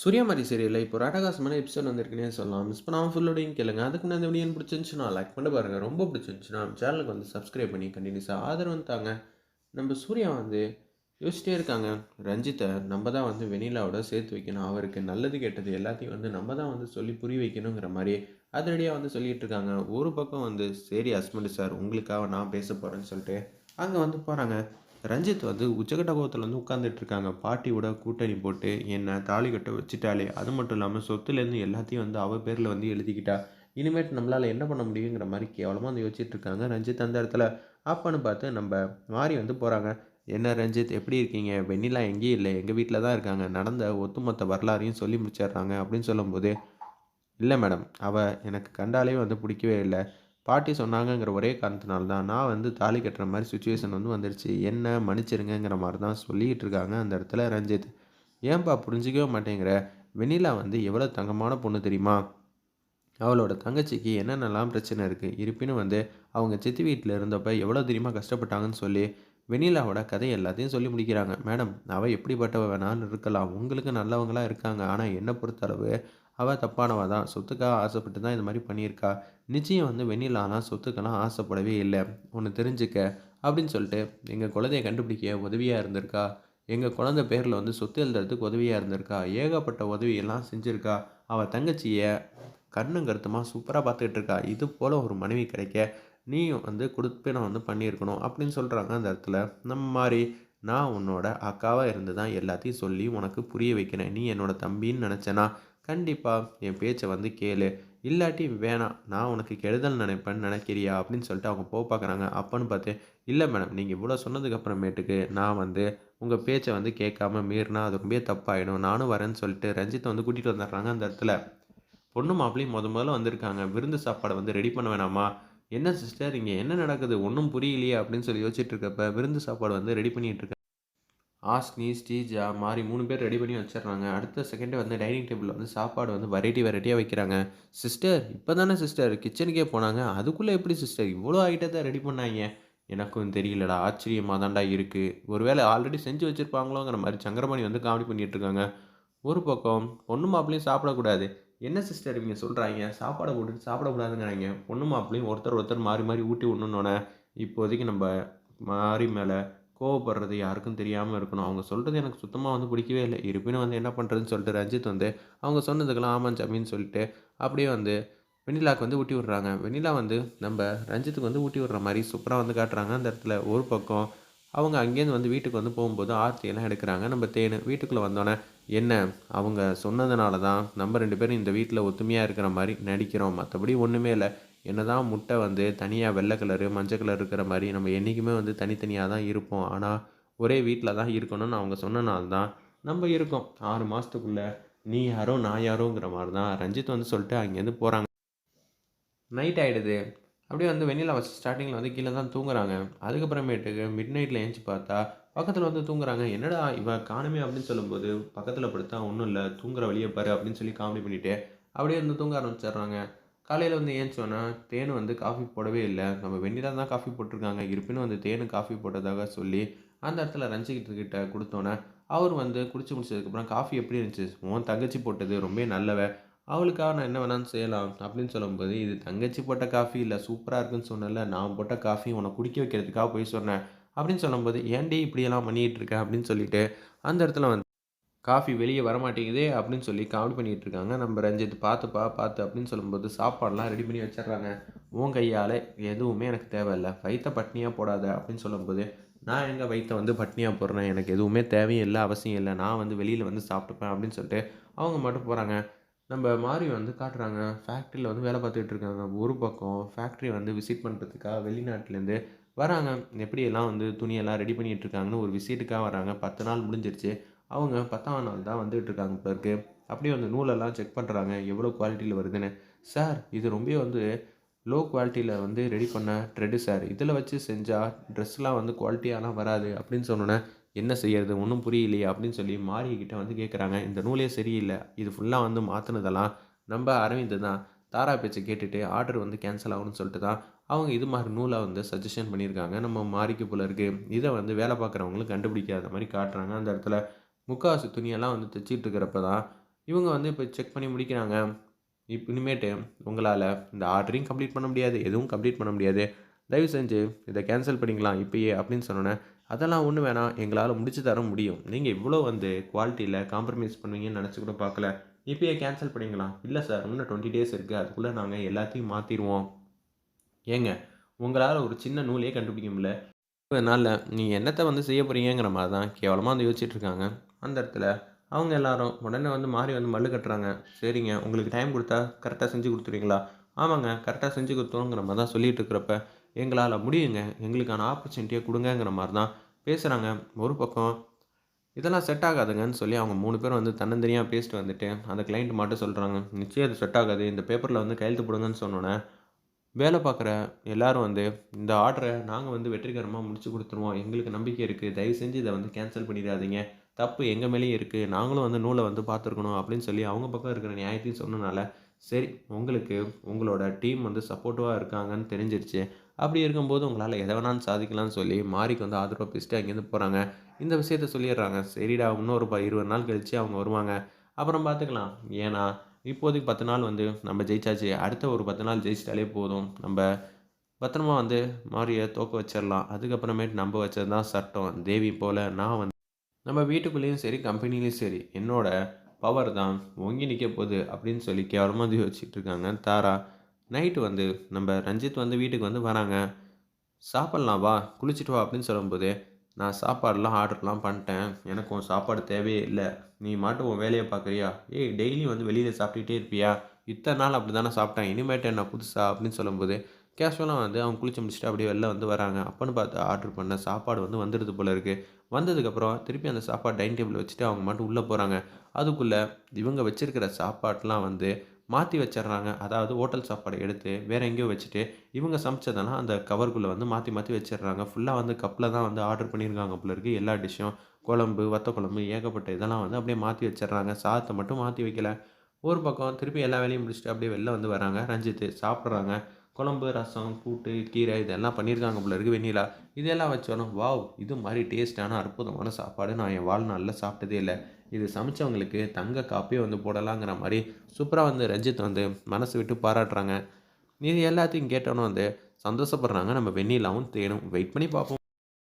சூரியமாரி சீரியலில் இப்போ ராட்டகாசமான எபிசோட் வந்திருக்குன்னே சொல்லலாம். மிஸ் பண்ணாமல் ஃபுல்லோடையும் கேளுங்க. அதுக்கு முன்னாடி இந்த வீடியோ பிடிச்சிருந்துச்சுன்னா லைக் பண்ணி பாருங்கள் ரொம்ப பிடிச்சிருந்துச்சுன்னா சேனலுக்கு வந்து சப்ஸ்கிரைப் பண்ணி கண்டினியூஸாக ஆதரவு தாங்க. நம்ம சூர்யா வந்து யோசிச்சிட்டே இருக்காங்க. ரஞ்சித்தை நம்ம தான் வந்து வெனிலாவோட சேர்த்து வைக்கணும். அவருக்கு நல்லது கெட்டது எல்லாத்தையும் வந்து நம்ம தான் வந்து சொல்லி புரிய வைக்கணுங்கிற மாதிரி அதிரடியாக வந்து சொல்லிகிட்டு இருக்காங்க. ஒரு பக்கம் வந்து சரி ஹஸ்பண்ட் சார் உங்களுக்காக நான் பேச போகிறேன்னு சொல்லிட்டு அங்கே வந்து போகிறாங்க ரஞ்சித் வந்து உச்சகட்ட கோவத்தில் வந்து உட்காந்துட்டு இருக்காங்க பாட்டியோட கூட்டணி போட்டு என்னை தாலி கட்ட வச்சுட்டாலே அது மட்டும் இல்லாமல் சொத்துலேருந்து எல்லாத்தையும் வந்து அவள் பேரில் வந்து எழுதிக்கிட்டா. இனிமேட்டு நம்மளால் என்ன பண்ண முடியுங்கிற மாதிரி கேவலமாக வந்து யோசிச்சுட்டு இருக்காங்க ரஞ்சித் அந்த இடத்துல. அப்பன்னு பார்த்து நம்ம மாறி வந்து போகிறாங்க என்ன ரஞ்சித் எப்படி இருக்கீங்க? வெண்ணிலா எங்கேயும் இல்லை. எங்கள் வீட்டில் தான் இருக்காங்க. நடந்த ஒத்துமொத்த வரலாறையும் சொல்லி முடிச்சிடுறாங்க அப்படின்னு சொல்லும்போது இல்லை மேடம். அவள் எனக்கு கண்டாலே வந்து பிடிக்கவே இல்லை. பாட்டி சொன்னாங்கங்கிற ஒரே காரணத்தினால தான் நான் வந்து தாலி கட்டுற மாதிரி சுச்சுவேஷன் வந்து வந்துருச்சு. என்ன மன்னிச்சிருங்கிற மாதிரி தான் சொல்லிகிட்டு இருக்காங்க அந்த இடத்துல ரஞ்சித். ஏன்பா புரிஞ்சிக்கவே மாட்டேங்கிற? வெண்ணிலா வந்து எவ்வளோ தங்கமான பொண்ணு தெரியுமா? அவளோட தங்கச்சிக்கு என்னென்னலாம் பிரச்சனை இருக்குது இருப்பினும் வந்து அவங்க சித்தி வீட்டில் இருந்தப்போ எவ்வளோ தெரியுமா கஷ்டப்பட்டாங்கன்னு சொல்லி வெனிலாவோட கதை எல்லாத்தையும் சொல்லி முடிக்கிறாங்க. மேடம் அவள் எப்படிப்பட்டவ வேணாலும் இருக்கலாம். உங்களுக்கு நல்லவங்களாக இருக்காங்க. ஆனால் என்னை பொறுத்தளவு அவள் தப்பானவ தான். சொத்துக்காக ஆசைப்பட்டு தான் இந்த மாதிரி பண்ணியிருக்கா. நிச்சயம் வந்து வெண்ணிலானா சொத்துக்கெல்லாம் ஆசைப்படவே இல்லை. ஒன்று தெரிஞ்சுக்க அப்படின்னு சொல்லிட்டு எங்கள் குழந்தைய கண்டுபிடிக்க உதவியாக இருந்திருக்கா. எங்கள் குழந்தை பேரில் வந்து சொத்து எழுதுறதுக்கு உதவியாக இருந்திருக்கா. ஏகப்பட்ட உதவியெல்லாம் செஞ்சுருக்கா. அவள் தங்கச்சியை கண்ணும் கருத்துமாக சூப்பராக பார்த்துக்கிட்டு இருக்கா. இது போல் ஒரு மனைவி கிடைக்க நீயும் வந்து கொடுப்பினம் வந்து பண்ணியிருக்கணும் அப்படின்னு சொல்கிறாங்க அந்த இடத்துல. நம்ம மாதிரி நான் உன்னோட அக்காவாக இருந்து தான் எல்லாத்தையும் சொல்லி உனக்கு புரிய வைக்கிறேன். நீ என்னோட தம்பின்னு நினச்சேனா கண்டிப்பாக என் பேச்சை வந்து கேளு. இல்லாட்டி வேணாம் நான் உனக்கு கெடுதல் நினைப்பேன்னு நினைக்கிறியா? அப்படின்னு சொல்லிட்டு அவங்க போக பார்க்குறாங்க. அப்போன்னு பார்த்து இல்லை மேடம் நீங்கள் இவ்வளோ சொன்னதுக்கப்புறமேட்டுக்கு நான் வந்து உங்கள் பேச்சை வந்து கேட்காம மீறினா அது ரொம்பவே தப்பாயிடும். நானும் வரேன்னு சொல்லிட்டு ரஞ்சித்தை வந்து கூட்டிகிட்டு வந்துடுறாங்க அந்த இடத்துல. பொண்ணு மாப்பிள்ளையும் முத முதல்ல வந்திருக்காங்க. விருந்து சாப்பாடை வந்து ரெடி பண்ண வேணாமா? என்ன சிஸ்டர் இங்கே என்ன நடக்குது? ஒன்றும் புரியலையே அப்படின்னு சொல்லி யோசிச்சுட்டு இருக்கப்ப விருந்து சாப்பாடு வந்து ரெடி பண்ணிகிட்டு இருக்காங்க. ஆஸ்னி ஸ்டீஜா மாறி மூணு பேர் ரெடி பண்ணி வச்சிடுறாங்க. அடுத்த செகண்டே வந்து டைனிங் டேபிளில் வந்து சாப்பாடு வந்து வெரைட்டி வெரைட்டியாக வைக்கிறாங்க. சிஸ்டர் இப்போ தானே சிஸ்டர் கிச்சனுக்கே போனாங்க. அதுக்குள்ளே எப்படி சிஸ்டர் இவ்வளோ ஐட்டத்தை ரெடி பண்ணாங்க. எனக்கும் தெரியலடா. ஆச்சரியமாக தான்டா இருக்குது ஒருவேளை ஆல்ரெடி செஞ்சு வச்சுருப்பாங்களோங்கிற மாதிரி சங்கரமணி வந்து காமெடி பண்ணிகிட்டு இருக்காங்க. ஒரு பக்கம் பொண்ணு மாப்பிளையும் சாப்பிடக்கூடாது. என்ன சிஸ்டர் இவங்க சொல்கிறாங்க சாப்பாடை போட்டுட்டு சாப்பிடக்கூடாதுங்கிறாங்க. பொண்ணு மாப்பிளையும் ஒருத்தர் ஒருத்தர் மாறி மாறி ஊட்டி விடணுன்னொன்னே இப்போதைக்கு நம்ம மாறி மேலே கோவப்படுறது யாருக்கும் தெரியாமல் இருக்கணும். அவங்க சொல்கிறது எனக்கு சுத்தமாக வந்து பிடிக்கவே இல்லை. இருப்பினும் வந்து என்ன பண்ணுறதுன்னு சொல்லிட்டு ரஞ்சித் வந்து அவங்க சொன்னதுக்கெல்லாம் ஆமாம் ஜமீன் சொல்லிட்டு அப்படியே வந்து வெண்ணிலாவுக்கு வந்து ஊட்டி விட்றாங்க. வெண்ணிலா வந்து நம்ம ரஞ்சித்துக்கு வந்து ஊட்டி விட்ற மாதிரி சூப்பராக வந்து காட்டுறாங்க. அந்த இடத்துல ஒரு பக்கம் அவங்க அங்கேருந்து வந்து வீட்டுக்கு வந்து போகும்போது ஆர்த்தியெல்லாம் எடுக்கிறாங்க. நம்ம தேனு வீட்டுக்குள்ளே வந்தோடனே என்ன அவங்க சொன்னதுனால தான் நம்ம ரெண்டு பேரும் இந்த வீட்டில் ஒத்துமையாக இருக்கிற மாதிரி நடிக்கிறோம். மற்றபடி ஒன்றுமே இல்லை. என்னதான் முட்டை வந்து தனியாக வெள்ளை கலரு மஞ்சள் கலர் இருக்கிற மாதிரி நம்ம என்றைக்குமே வந்து தனித்தனியாக தான் இருப்போம். ஆனால் ஒரே வீட்டில் தான் இருக்கணும்னு அவங்க சொன்னனால தான் நம்ம இருக்கோம். ஆறு மாதத்துக்குள்ளே நீ யாரோ நான் யாரோங்கிற மாதிரி தான் ரஞ்சித் வந்து சொல்லிட்டு அங்கேருந்து போகிறாங்க நைட் ஆகிடுது அப்படியே வந்து வெண்ணிலா வச்சு ஸ்டார்டிங்கில் வந்து கீழே தான் தூங்குறாங்க. அதுக்கப்புறமேட்டுக்கு மிட் நைட்டில் ஏஞ்சி பார்த்தா பக்கத்தில் வந்து தூங்குறாங்க. என்னடா இவ காணுமே அப்படின்னு சொல்லும்போது பக்கத்தில் படுத்தா ஒன்றும் இல்லை தூங்குற வழியை பாரு அப்படின்னு சொல்லி காமெடி பண்ணிவிட்டு அப்படியே வந்து தூங்க ஆரம்பிச்சிடுறாங்க. காலையில் வந்து ஏஞ்சோன்னா தேன் வந்து காஃபி போடவே இல்லை. நம்ம வெண்ணிலா தான் காஃபி போட்டிருக்காங்க. இருப்பினும் வந்து தேனு காஃபி போட்டதாக சொல்லி அந்த இடத்துல ரஞ்சிக்கிட்டு கிட்ட கொடுத்தோன்னே அவர் வந்து குடிச்சு முடிச்சதுக்கப்புறம் காஃபி எப்படி இருந்துச்சு? உன் தங்கச்சி போட்டது ரொம்ப நல்லவ. அவளுக்காக நான் என்ன வேணாலும் செய்யலாம். அப்படின்னு சொல்லும்போது இது தங்கச்சி போட்ட காஃபி இல்லை. சூப்பராக இருக்குன்னு சொன்னல நான் போட்ட காஃபி உன்னை குடிக்க வைக்கிறதுக்காக போய் சொன்னேன். அப்படின்னு சொல்லும்போது ஏன்டி இப்படியெல்லாம் பண்ணிகிட்டு இருக்கேன் அப்படின்னு சொல்லிட்டு அந்த இடத்துல வந்து காஃபி வெளியே வரமாட்டேங்குதே அப்படின்னு சொல்லி காமெடி பண்ணிகிட்டு இருக்காங்க நம்ம ரஞ்சித் பார்த்துப்பா பார்த்து அப்படின்னு சொல்லும்போது சாப்பாடெலாம் ரெடி பண்ணி வச்சிடுறாங்க. உன் கையால் எதுவுமே எனக்கு தேவையில்லை. வயிற்ற பட்னியாக போடாத அப்படின்னு சொல்லும்போது நான் எங்கள் வயிற்ற வந்து பட்னியாக போடுறேன். எனக்கு எதுவுமே தேவையில்லை அவசியம் இல்லை. நான் வந்து வெளியில் வந்து சாப்பிட்டுப்பேன் அப்படின்னு சொல்லிட்டு அவங்க மட்டும் போகிறாங்க நம்ம மாறி வந்து காட்டுறாங்க. ஃபேக்ட்ரியில் வந்து வேலை பார்த்துட்டு இருக்காங்க. ஒரு பக்கம் ஃபேக்ட்ரி வந்து விசிட் பண்ணுறதுக்காக வெளிநாட்டிலேருந்து வராங்க. எப்படியெல்லாம் வந்து துணியெல்லாம் ரெடி பண்ணிகிட்டு இருக்காங்கன்னு ஒரு விசிட்டுக்காக வராங்க. பத்து நாள் முடிஞ்சிருச்சு. அவங்க பத்தாம் நாள் தான் வந்துட்டு இருக்காங்க இப்போ இருக்கு அப்படியே அந்த நூலெல்லாம் செக் பண்ணுறாங்க எவ்வளோ குவாலிட்டியில் வருதுன்னு. சார் இது ரொம்ப வந்து லோ குவாலிட்டியில் வந்து ரெடி பண்ண ட்ரெட்டு சார் இதில் வச்சு செஞ்சால் ட்ரெஸ்லாம் வந்து குவாலிட்டியாலாம் வராது அப்படின்னு சொன்னோன்னே என்ன செய்யறது? ஒன்றும் புரியலையே அப்படின்னு சொல்லி மாரியக்கிட்ட வந்து கேட்குறாங்க இந்த நூலே சரியில்லை. இது ஃபுல்லாக வந்து மாற்றினதெல்லாம் நம்ம அரவிந்த் தான். தாரா பேச்சை கேட்டுட்டு ஆர்டர் வந்து கேன்சல் ஆகணும்னு சொல்லிட்டு தான் அவங்க இது மாதிரி நூலை வந்து சஜஷன் பண்ணியிருக்காங்க. நம்ம மாறிக்கு போல இருக்குது இதை வந்து வேலை பார்க்குறவங்களும் கண்டுபிடிக்காத மாதிரி காட்டுறாங்க. அந்த இடத்துல முக்காவாசி துணியெல்லாம் வந்து தைச்சிட்டு இருக்கிறப்ப தான் இவங்க வந்து இப்போ செக் பண்ணி முடிக்கிறாங்க. இப்போ இனிமேட்டு உங்களால் இந்த ஆர்டரையும் கம்ப்ளீட் பண்ண முடியாது எதுவும் கம்ப்ளீட் பண்ண முடியாது. தயவு செஞ்சு இதை கேன்சல் பண்ணிக்கலாம் இப்பயே அப்படின்னு சொன்னோன்னே அதெல்லாம் ஒன்றும் வேணாம். எங்களால் முடிச்சு தர முடியும். நீங்கள் இவ்வளோ வந்து குவாலிட்டியில் காம்ப்ரமைஸ் பண்ணுவீங்கன்னு நினச்சி கூட பார்க்கல. இப்பயே கேன்சல் பண்ணிக்கலாம். இல்லை சார் இன்னும் டுவெண்ட்டி டேஸ் இருக்குது அதுக்குள்ளே நாங்கள் எல்லாத்தையும் மாற்றிடுவோம் ஏங்க உங்களால் ஒரு சின்ன நூலே கண்டுபிடிக்க முடியல. அதனால் நீ என்னத்தை வந்து செய்ய போகிறீங்கிற மாதிரி தான் கேவலமாக வந்து யோசிச்சுட்ருக்காங்க அந்த இடத்துல அவங்க எல்லாரும் உடனே வந்து மாறி வந்து மல்லு கட்டுறாங்க. சரிங்க உங்களுக்கு டைம் கொடுத்தா கரெக்டாக செஞ்சு கொடுத்துருவீங்களா? ஆமாங்க கரெக்டாக செஞ்சு கொடுத்தோங்கிற மாதிரி தான் சொல்லிகிட்டு இருக்கிறப்ப எங்களால் முடியுங்க எங்களுக்கான ஆப்பர்ச்சுனிட்டியை கொடுங்கங்கிற மாதிரி தான் பேசுகிறாங்க ஒரு பக்கம் இதெல்லாம் செட் ஆகாதுங்கன்னு சொல்லி அவங்க மூணு பேரும் வந்து தன்னந்தனியாக பேசிட்டு வந்துட்டு அந்த கிளைண்ட் மட்டும் சொல்கிறாங்க நிச்சயம் அது செட் ஆகாது இந்த பேப்பரில் வந்து கையெழுத்து போடுங்கன்னு சொன்னோன்னே வேலை பார்க்குற எல்லாரும் வந்து இந்த ஆர்டரை நாங்கள் வந்து வெற்றிகரமாக முடிச்சு கொடுத்துருவோம். எங்களுக்கு நம்பிக்கை இருக்குது தயவு செஞ்சு இதை வந்து கேன்சல் பண்ணிடாதீங்க. தப்பு எங்கள் மேலேயும் இருக்குது நாங்களும் வந்து நூலை வந்து பார்த்துருக்கணும் அப்படின்னு சொல்லி அவங்க பக்கம் இருக்கிற நியாயத்தையும் சொன்னனால சரி உங்களுக்கு உங்களோட டீம் வந்து சப்போர்ட்டிவாக இருக்காங்கன்னு தெரிஞ்சிருச்சு. அப்படி இருக்கும்போது உங்களால் எதை வேணாலும் சாதிக்கலாம்னு சொல்லி மாரிக்கு வந்து ஆதரவாக பேசிட்டு அங்கேருந்து போகிறாங்க இந்த விஷயத்த சொல்லிடுறாங்க. சரிடா இன்னொரு ப இருபது நாள் கழித்து அவங்க வருவாங்க. அப்புறம் பார்த்துக்கலாம். ஏன்னா இப்போதைக்கு பத்து நாள் வந்து நம்ம ஜெயிச்சாச்சு. அடுத்த ஒரு பத்து நாள் ஜெயிச்சிட்டாலே போதும். நம்ம பத்திரமா வந்து மாரியை தோக்க வச்சிடலாம். அதுக்கப்புறமேட்டு நம்ம வச்சது தான் சட்டம். தேவி போல் நான் வந்து நம்ம வீட்டுக்குள்ளேயும் சரி கம்பெனிலையும் சரி என்னோட பவர் தான் ஒங்கி நிற்க போகுது அப்படின்னு சொல்லி கேவலமாக யோசிச்சுட்டு இருக்காங்க. தாரா நைட்டு வந்து நம்ம ரஞ்சித் வந்து வீட்டுக்கு வந்து வராங்க. சாப்பிட்லாம் வா குளிச்சுட்டு வா அப்படின்னு சொல்லும்போது நான் சாப்பாடெலாம் ஆர்டர்லாம் பண்ணிட்டேன். எனக்கு உன் சாப்பாடு தேவையே இல்லை. நீ மாட்டும் உன் வேலையை பார்க்குறியா? ஏய் டெய்லி வந்து வெளியில் சாப்பிட்டுட்டே இருப்பியா? இத்தனை நாள் அப்படி தானே சாப்பிட்டேன். இனிமேட்டு என்ன புதுசா அப்படின்னு சொல்லும்போது கேஷுவலாக வந்து அவங்க குளிச்சு முடிச்சுட்டு அப்படியே வெளில வந்து வராங்க. அப்போன்னு பார்த்து ஆர்டர் பண்ண சாப்பாடு வந்து வந்துடுது போல இருக்குது வந்ததுக்கப்புறம் திருப்பி அந்த சாப்பாடு டைனிங் டேபிள் வச்சுட்டு அவங்க மட்டும் உள்ளே போகிறாங்க அதுக்குள்ளே இவங்க வச்சுருக்கிற சாப்பாட்டெலாம் வந்து மாற்றி வச்சிடுறாங்க. அதாவது ஹோட்டல் சாப்பாடை எடுத்து வேறு எங்கேயோ வச்சுட்டு இவங்க சமைச்சதெல்லாம் அந்த கவர்குள்ளே வந்து மாற்றி மாற்றி வச்சிடுறாங்க. ஃபுல்லாக வந்து கப்பில் தான் வந்து ஆர்டர் பண்ணியிருக்காங்க போல இருக்குது எல்லா டிஷ்ஷும் குழம்பு வத்த குழம்பு ஏகப்பட்ட இதெல்லாம் வந்து அப்படியே மாற்றி வச்சிடுறாங்க. சாதத்தை மட்டும் மாற்றி வைக்கல. ஒரு பக்கம் திருப்பி எல்லா வேலையும் முடிச்சுட்டு அப்படியே வெளில வந்து வராங்க. ரஞ்சித்து சாப்பிட்றாங்க. குழம்பு ரசம் கூட்டு கீரை இதெல்லாம் பண்ணியிருக்காங்க போல இருக்குது வெண்ணிலா. இதெல்லாம் வச்சோன்னா வாவ் இது மாதிரி டேஸ்ட்டான அற்புதமான சாப்பாடு நான் என் வாழ்நாளில் சாப்பிட்டதே இல்லை. இது சமைச்சவங்களுக்கு தங்க காப்பியே வந்து போடலாங்கிற மாதிரி சூப்பராக வந்து ரஞ்சித் வந்து மனசு விட்டு பாராட்டுறாங்க. இது எல்லாத்தையும் கேட்டோன்னே வந்து சந்தோஷப்படுறாங்க. நம்ம வெண்ணிலாவும் தேனும். வெயிட் பண்ணி பார்ப்போம்.